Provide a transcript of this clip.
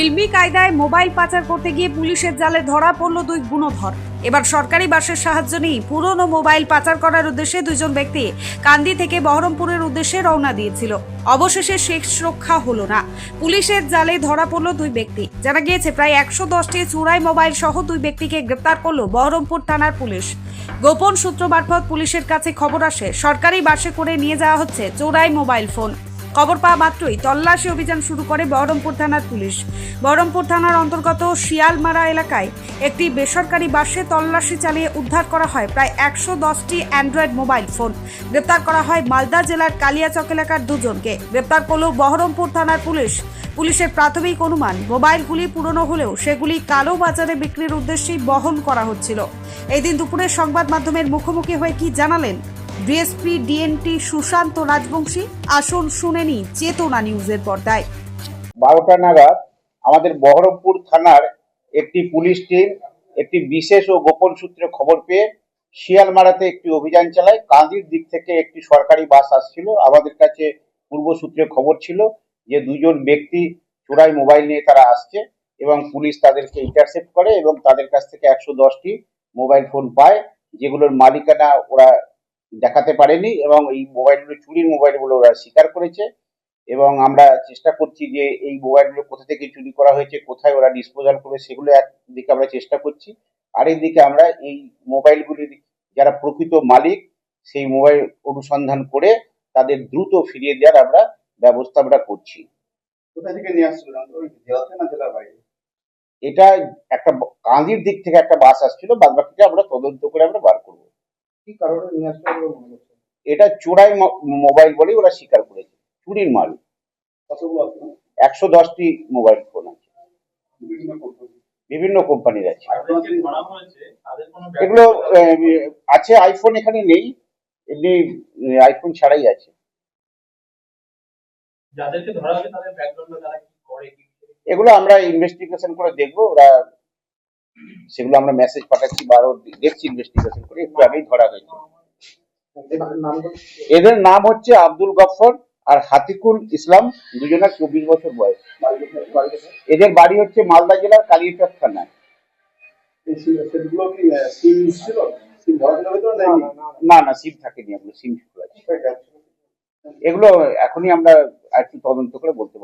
ফিল্মি কায়দায় মোবাইল পাচার করতে গিয়ে পুলিশের জালে ধরা পড়ল দুই গুণধর। এবার সরকারি বাসের সাহায্য নিয়ে পুরনো মোবাইল পাচার করার উদ্দেশ্যে দুজন ব্যক্তি কান্দি থেকে বহরমপুরের উদ্দেশ্যে রওনা দিয়েছিল। অবশেষে শেষ রক্ষা হলো না। পুলিশের জালে ধরা পড়ল দুই ব্যক্তি। জানা গিয়েছে, প্রায় একশো দশটি চুরাই মোবাইল সহ দুই ব্যক্তিকে গ্রেপ্তার করল বহরমপুর থানার পুলিশ। গোপন সূত্র মারফত পুলিশের কাছে খবর আসে, সরকারি বাসে করে নিয়ে যাওয়া হচ্ছে চোরাই মোবাইল ফোন। খবর পাওয়া মাত্রই তল্লাশি অভিযান শুরু করে বহরমপুর থানার পুলিশ। বহরমপুর থানার অন্তর্গত শিয়ালমারা এলাকায় একটি বেসরকারি বাসে তল্লাশি চালিয়ে উদ্ধার করা হয় প্রায় একশো দশটি অ্যান্ড্রয়েড মোবাইল ফোন। গ্রেপ্তার করা হয় মালদা জেলার কালিয়াচক এলাকার দুজনকে। গ্রেপ্তার করল বহরমপুর থানার পুলিশ। পুলিশের প্রাথমিক অনুমান, মোবাইলগুলি পুরনো হলেও সেগুলি কালো বাজারে বিক্রির উদ্দেশ্যেই বহন করা হচ্ছিল। এই দিন দুপুরে সংবাদ মাধ্যমের মুখোমুখি হয়ে কি জানালেন ডিএসপি ডিএনটি সুশান্ত রাজবংশী, আসুন শুনেনি চেতনা নিউজের পর্দায়। বারোটা নাগাদ আমাদের বহরমপুর থানার একটি পুলিশ টিম একটি বিশেষ ও গোপন সূত্রে খবর পেয়ে শিয়ালমারাতে একটি অভিযান চালায়। কান্দির দিক থেকে একটি সরকারি বাস আসছিল। আমাদের কাছে পূর্ব সূত্রে খবর ছিল যে দুজন ব্যক্তি চোরাই মোবাইল নিয়ে তারা আসছে এবং পুলিশ তাদেরকে ইন্টারসেপ্ট করে এবং তাদের কাছ থেকে একশো দশটি মোবাইল ফোন পায়, যেগুলোর মালিকানা ওরা দেখাতে পারেনি এবং এই মোবাইলগুলো চুরির মোবাইলগুলো ওরা স্বীকার করেছে এবং আমরা চেষ্টা করছি যে এই মোবাইলগুলো কোথা থেকে চুরি করা হয়েছে কোথায় ওরা ডিসপোজাল করে সেগুলো একদিকে আমরা চেষ্টা করছি। আরেকদিকে আমরা এই মোবাইলগুলির যারা প্রকৃত মালিক সেই মোবাইল অনুসন্ধান করে তাদের দ্রুত ফিরিয়ে দেওয়ার আমরা ব্যবস্থা আমরা করছি। কোথা থেকে নিয়ে আসছিল? এটা একটা কাঁদির দিক থেকে একটা বাস আসছিল বাদ বাকিটা আমরা তদন্ত করে আমরা বার করব। কি কারণে নিয়ে আসছিল বলে মনে হচ্ছে? এটা চোরাই মোবাইল বলেই ওরা স্বীকার করেছে। চুরির মাল। কতগুলো আছে? একশো দশটি মোবাইল ফোন আছে। বিভিন্ন কোম্পানির আছে। এগুলো আছে আইফোন এখানে নেই। এমনি আইফোন ছাড়াই আছে। এগুলো আমরা ইনভেস্টিগেশন করে দেখব। ওরা সেগুলো আমরা মেসেজ পাঠাচ্ছি বা আরও দেখছি ইনভেস্টিগেশন করে একটু আগেই ধরা হয়েছে। এদের নাম হচ্ছে আব্দুল গফর আর হাতিকুল ইসলাম দুজনের চব্বিশ বছর বয়স? এদের বাড়ি হচ্ছে মালদা জেলার কালিয়াচক থানায়। না না সিম থাকেনি এগুলো সিম এগুলো এখনই আমরা একটু তদন্ত করে বলতে